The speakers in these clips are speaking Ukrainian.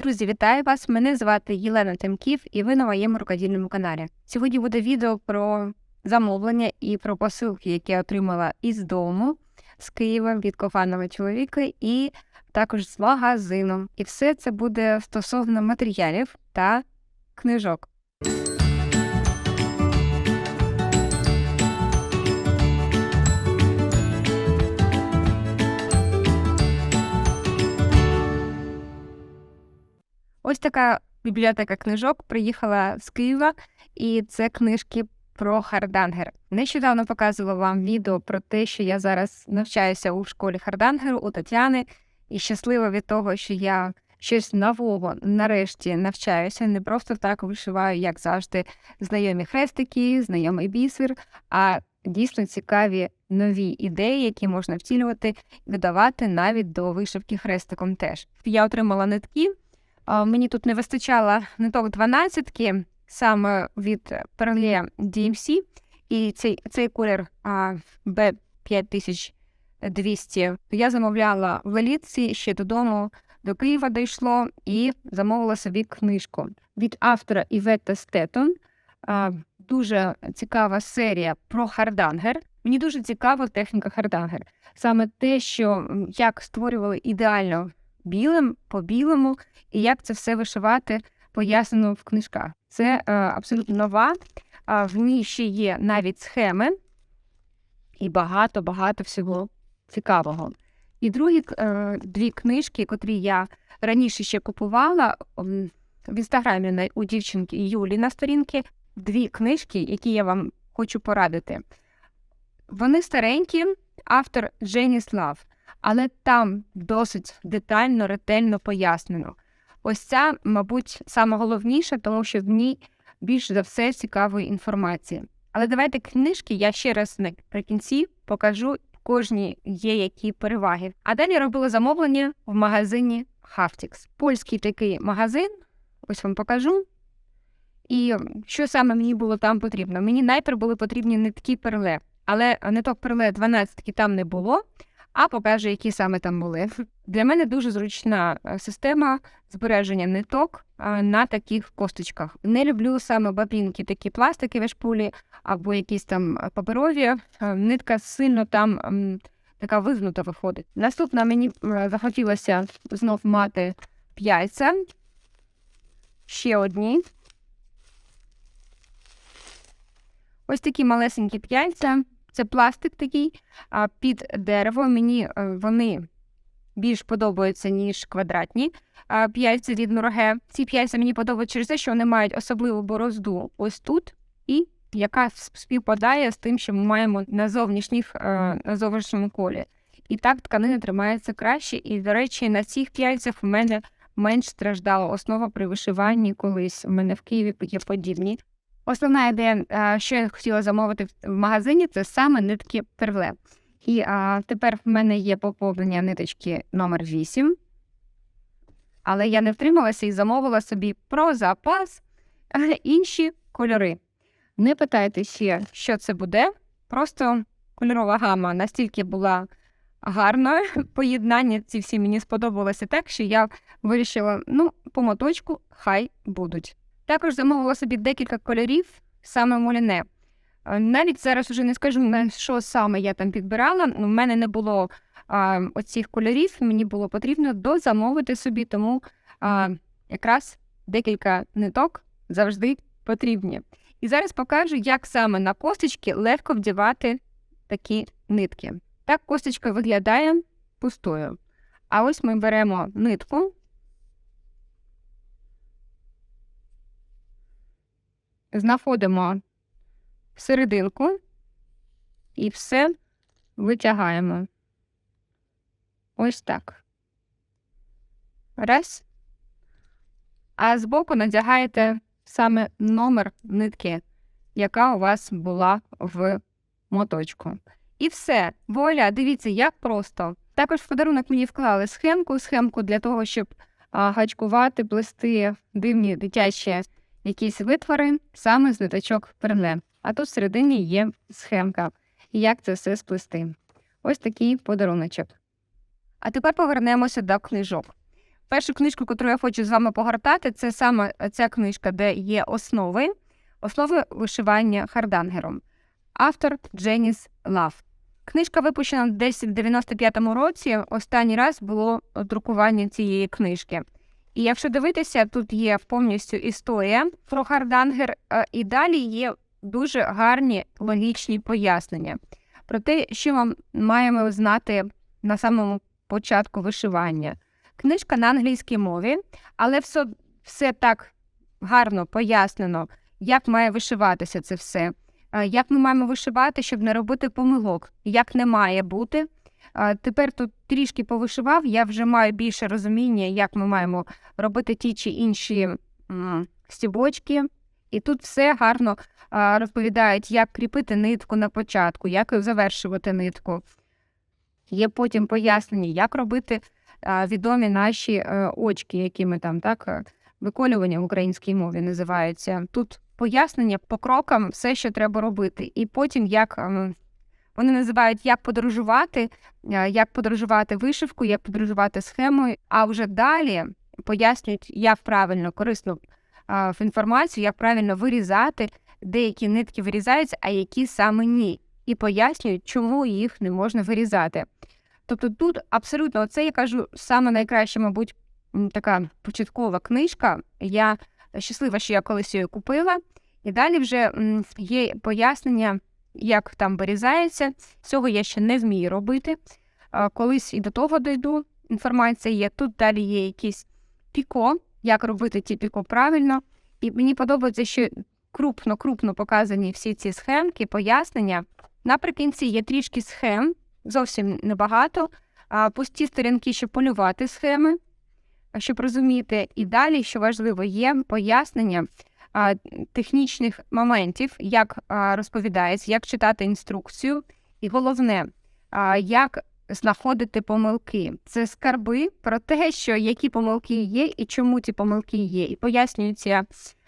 Друзі, вітаю вас! Мене звати Єлена Темків, і ви на моєму рукодільному каналі. Сьогодні буде відео про замовлення і про посилки, які я отримала із дому з Києва від коханого чоловіка, і також з магазином. І все це буде стосовно матеріалів та книжок. Ось така бібліотека книжок приїхала з Києва, і це книжки про Хардангер. Нещодавно показувала вам відео про те, що я зараз навчаюся у школі Хардангеру у Тетяни, і щаслива від того, що я щось нового нарешті навчаюся. Не просто так вишиваю, як завжди, знайомі хрестики, знайомий бісер, а дійсно цікаві нові ідеї, які можна втілювати і додавати навіть до вишивки хрестиком. Теж я отримала нитки. Мені тут не вистачало ниток 12 саме від Perle DMC, і цей цей колір B5200 я замовляла в Лелітці ще додому до Києва дійшло і замовила собі книжку від автора Іветта Стетон. Дуже цікава серія про хардангер. Мені дуже цікава техніка хардангер. Саме те, що як створювали ідеально білим по білому, і як це все вишивати, пояснено в книжках. Це е, абсолютно нова. А в ній ще є навіть схеми і багато-багато всього цікавого. І другі е, дві книжки, котрі я раніше ще купувала в інстаграмі у дівчинки Юлі на сторінки, дві книжки, які я вам хочу порадити. Вони старенькі, автор Дженіс Лав, але там досить детально, ретельно пояснено. Ось ця, мабуть, саме головніше, тому що в ній більш за все цікавої інформації. Але давайте книжки я ще раз наприкінці покажу. Кожній є які переваги. А далі робила замовлення в магазині Haftix. Польський такий магазин, ось вам покажу. І що саме мені було там потрібно? Мені найпер були потрібні нитки перле, але ниток перле 12 там не було, а покажу, які саме там були. Для мене дуже зручна е, система збереження ниток е, на таких косточках. Не люблю саме бабінки, такі пластикові шпулі або якісь там е, паперові. Нитка сильно там така вигнута виходить. Наступна мені захотілося знов мати яйця. Ще одні. Ось такі малесенькі п'яльця. Це пластик такий, а під дерево. Мені е, вони більш подобаються, ніж квадратні п'яльці від Нурге. Ці п'яльця мені подобаються через те, що вони мають особливу борозду ось тут, і яка співпадає з тим, що ми маємо на зовнішніх е, на зовнішньому колі. І так тканина тримається краще. І, до речі, на цих п'яльцях в мене менш страждала основа при вишиванні колись. У мене в Києві є подібні. Основна ідея, е, що я хотіла замовити в- магазині, це саме нитки перле. І а, тепер в мене є поповнення ниточки номер 8. Але я не втрималася і замовила собі про запас е, інші кольори. Не питайте ще, що це буде. Просто кольорова гама настільки була гарною. Поєднання ці всі мені сподобалося так, що я вирішила, ну, по моточку хай будуть. Також замовила собі декілька кольорів, саме муліне. Е, Навіть зараз вже не скажу, що саме я там підбирала. У мене не було а, оцих кольорів, мені було потрібно дозамовити собі, тому а, якраз декілька ниток завжди потрібні. І зараз покажу, як саме на косточки легко вдівати такі нитки. Так косточка виглядає пустою. А ось ми беремо нитку, знаходимо серединку і все витягаємо. Ось так. Раз. А збоку надягаєте саме номер нитки, яка у вас була в моточку. І все. Вуаля, дивіться, як просто. Також в подарунок мені вклали схемку, схемку для того, щоб а, гачкувати, плести дивні дитячі якісь витвори саме з ниточок перле. А тут всередині є схемка, як це все сплести. Ось такий подаруночок. А тепер повернемося до книжок. Першу книжку, яку я хочу з вами погортати, це саме ця книжка, де є основи, основи вишивання хардангером. Автор Дженіс Лав. Книжка випущена десь в 95-му році. Останній раз було друкування цієї книжки. І якщо дивитися, тут є повністю історія про хардангер, е, і далі є дуже гарні логічні пояснення про те, що ми маємо знати на самому початку вишивання. Книжка на англійській мові, але все, все так гарно пояснено, як має вишиватися це все. Е, як ми маємо вишивати, щоб не робити помилок, як не має бути. Е, тепер тут трішки повишивав, я вже маю більше розуміння, як ми маємо робити ті чи інші стібочки. І тут все гарно е, розповідають, як кріпити нитку на початку, як завершувати нитку. Є потім пояснення, як робити відомі наші очки, які ми там так виколювання в українській мові називаються. Тут пояснення по крокам все, що треба робити. І потім як вони називають як подорожувати, е, як подорожувати вишивку, як подорожувати схемою, а вже далі пояснюють, як правильно корисну інформацію, як правильно вирізати, деякі нитки вирізаються, а які саме ні. І пояснюють, чому їх не можна вирізати. Тобто тут абсолютно це я кажу саме найкраща, мабуть, така початкова книжка. Я щаслива, що я колись її купила. І далі вже є пояснення, як там вирізається. Цього я ще не вмію робити. Колись і до того дойду. Інформація є. Тут далі є якісь піко, як робити ті піко правильно. І мені подобається, що крупно-крупно показані всі ці схемки, пояснення. Наприкінці є трішки схем, зовсім небагато. Пусті сторінки, щоб полювати схеми щоб розуміти. І далі, що важливо, є пояснення а, технічних моментів, як а, розповідається, як читати інструкцію, і головне, а, як знаходити помилки. Це скарби про те, що які помилки є, і чому ці помилки є. І пояснюється.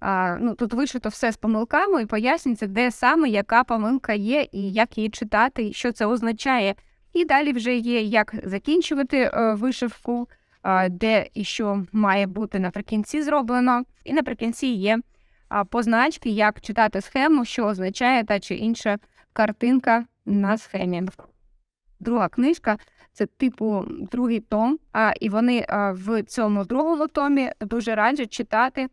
А, ну, Тут вишито все з помилками, і пояснюється, де саме яка помилка є, і як її читати, і що це означає. І далі вже є, як закінчувати е, вишивку де і що має бути наприкінці зроблено, і наприкінці є позначки, як читати схему, що означає та чи інша картинка на схемі. Друга книжка це типу другий том, а і вони в цьому другому томі дуже раджать читати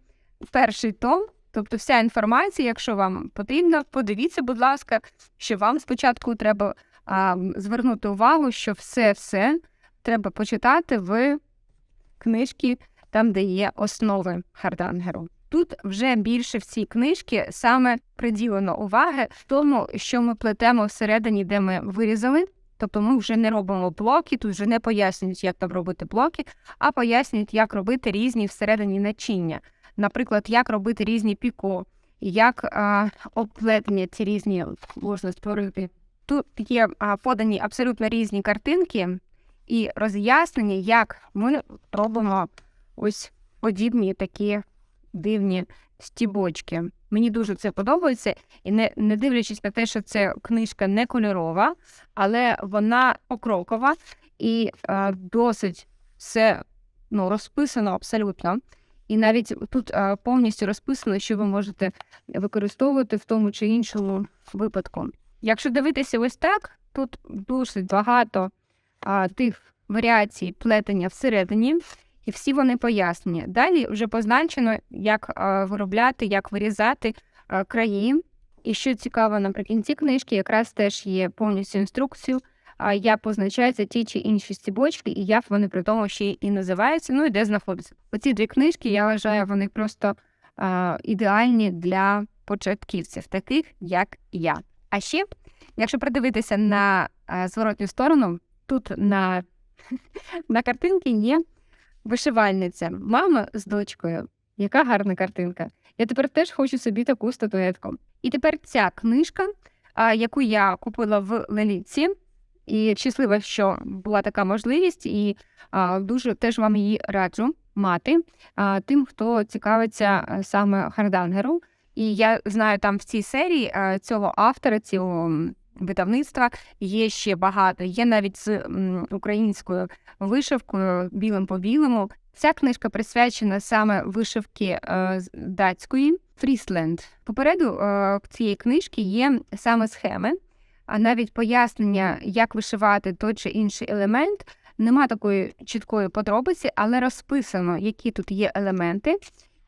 перший том. Тобто вся інформація, якщо вам потрібна, подивіться, будь ласка, що вам спочатку треба а, звернути увагу, що все-все треба почитати в книжки, там, де є основи хардангеру. Тут вже більше в цій книжці саме приділено уваги тому, що ми плетемо всередині, де ми вирізали. Тобто ми вже не робимо блоки, тут вже не пояснюють, як там робити блоки, а пояснюють, як робити різні всередині начиння. Наприклад, як робити різні піко, як а, оплетення ці різні можна створити. Тут є а, подані абсолютно різні картинки, і роз'яснення, як ми робимо ось подібні такі дивні стібочки. Мені дуже це подобається, і не не дивлячись на те, що це книжка не кольорова, але вона покрокова і е, досить все ну, розписано абсолютно. І навіть тут е, повністю розписано, що ви можете використовувати в тому чи іншому випадку. Якщо дивитися ось так, тут досить багато а, тих варіацій плетення всередині, і всі вони пояснені. Далі вже позначено, як виробляти, як вирізати а, краї. І що цікаво, наприкінці книжки, якраз теж є повністю інструкцію, як позначаються ті чи інші стібочки, і як вони при тому ще і називаються, ну і де знаходяться. Оці дві книжки, я вважаю, вони просто а, ідеальні для початківців, таких як я. А ще, якщо придивитися на зворотню сторону, Тут на на картинці є вишивальниця, мама з дочкою. Яка гарна картинка. Я тепер теж хочу собі таку статуетку. І тепер ця книжка, яку я купила в Леліці, і щаслива, що була така можливість, і дуже теж вам її раджу мати тим, хто цікавиться саме Хардангером. І я знаю, там в цій серії цього автора, цього видавництва є ще багато. Є навіть з українською вишивкою білим по білому. Ця книжка присвячена саме вишивки е, з- датської Фрісленд. Попереду е, цієї книжки є саме схеми, а навіть пояснення, як вишивати той чи інший елемент. Нема такої чіткої подробиці, але розписано, які тут є елементи.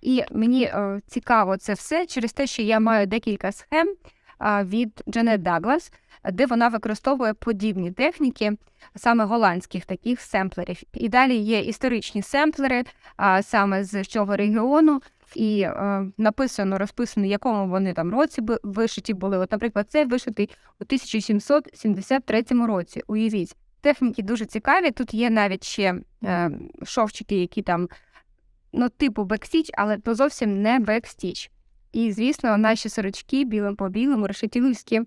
І мені е, цікаво це все через те, що я маю декілька схем від Джанет Даглас, де вона використовує подібні техніки, саме голландських таких семплерів. І далі є історичні семплери, саме з цього регіону. І е, написано, розписано, якому вони там році вишиті були. От, наприклад, це вишитий у 1773 році. Уявіть, техніки дуже цікаві. Тут є навіть ще е, шовчики, які там ну, типу бекстіч, але то зовсім не бекстіч. І, звісно, наші сорочки білим по білому, решетілівські.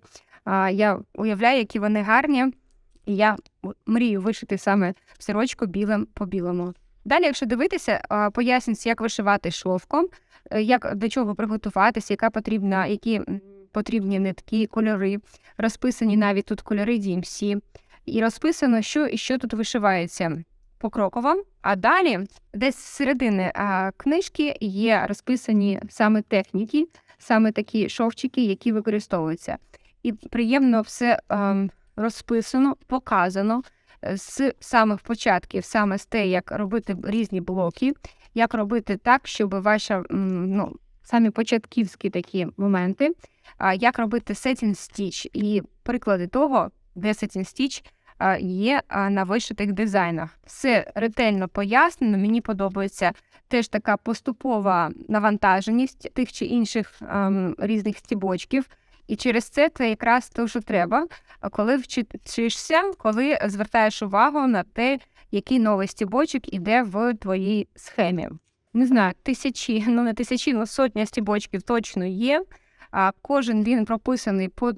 Я уявляю, які вони гарні. І я мрію вишити саме сорочку білим по білому. Далі, якщо дивитися, пояснюється, як вишивати шовком, е, як до чого приготуватися, яка потрібна, які потрібні нитки, кольори, розписані навіть тут кольори DMC. І розписано, що і що тут вишивається покроково. А далі, десь з середини книжки, є розписані саме техніки, саме такі шовчики, які використовуються. І приємно все розписано, показано з самих початків, саме з те, як робити різні блоки, як робити так, щоб ваша ну, самі початківські такі моменти, як робити setting stitch і приклади того, де stitch а, є на вишитих дизайнах. Все ретельно пояснено. Мені подобається теж така поступова навантаженість тих чи інших ем, різних стібочків. І через це це якраз те, що треба, коли вчишся, коли звертаєш увагу на те, який новий стібочок іде в твоїй схемі. Не знаю, тисячі, ну не тисячі, ну сотня стібочків точно є. А кожен він прописаний по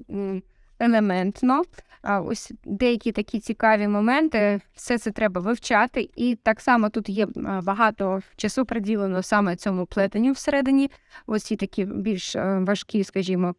елементно. А ось деякі такі цікаві моменти, все це треба вивчати. І так само тут є багато часу приділено саме цьому плетенню всередині. Ось ці такі більш е, важкі, скажімо,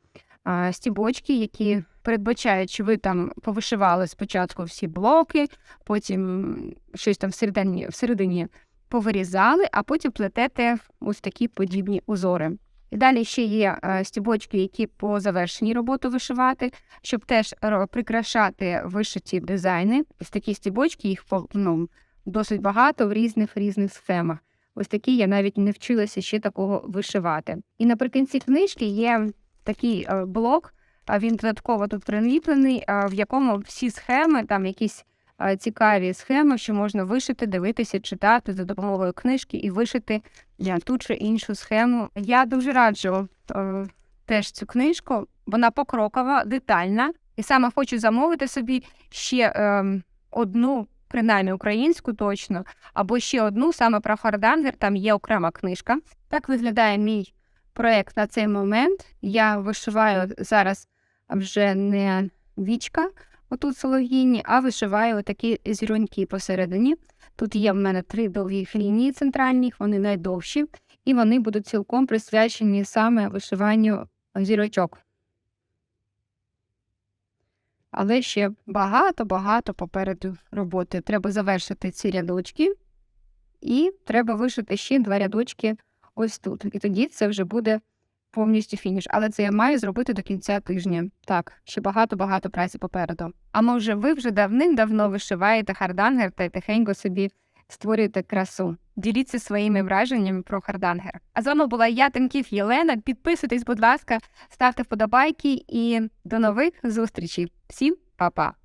стібочки, які передбачають, що ви там повишивали спочатку всі блоки, потім щось там всередині, всередині повирізали, а потім плетете ось такі подібні узори. І далі ще є е, стібочки, які по завершенні роботи вишивати, щоб теж прикрашати вишиті дизайни. Ось такі стібочки, їх ну, досить багато в різних різних схемах. Ось такі я навіть не вчилася ще такого вишивати. І наприкінці книжки є такий е, блок, він додатково тут приліплений, в якому всі схеми, там якісь е, цікаві схеми, що можна вишити, дивитися, читати за допомогою книжки і вишити для ту чи іншу схему. Я дуже раджу е, теж цю книжку. Вона покрокова, детальна. І саме хочу замовити собі ще е, одну, принаймні українську точно, або ще одну саме про Хардангер. Там є окрема книжка. Так виглядає мій проект на цей момент. Я вишиваю зараз вже не вічка, отут солов'їні, а вишиваю такі зіроньки посередині. Тут є в мене три довгі лінії центральних, вони найдовші, і вони будуть цілком присвячені саме вишиванню зірочок. Але ще багато-багато попереду роботи. Треба завершити ці рядочки, і треба вишити ще два рядочки ось тут. І тоді це вже буде повністю фініш. Але це я маю зробити до кінця тижня. Так, ще багато-багато праці попереду. А може, ви вже давним-давно вишиваєте хардангер та тихенько собі створюєте красу. Діліться своїми враженнями про хардангер. А з вами була я, Тимків Єлена. Підписуйтесь, будь ласка, ставте вподобайки і до нових зустрічей. Всім па-па!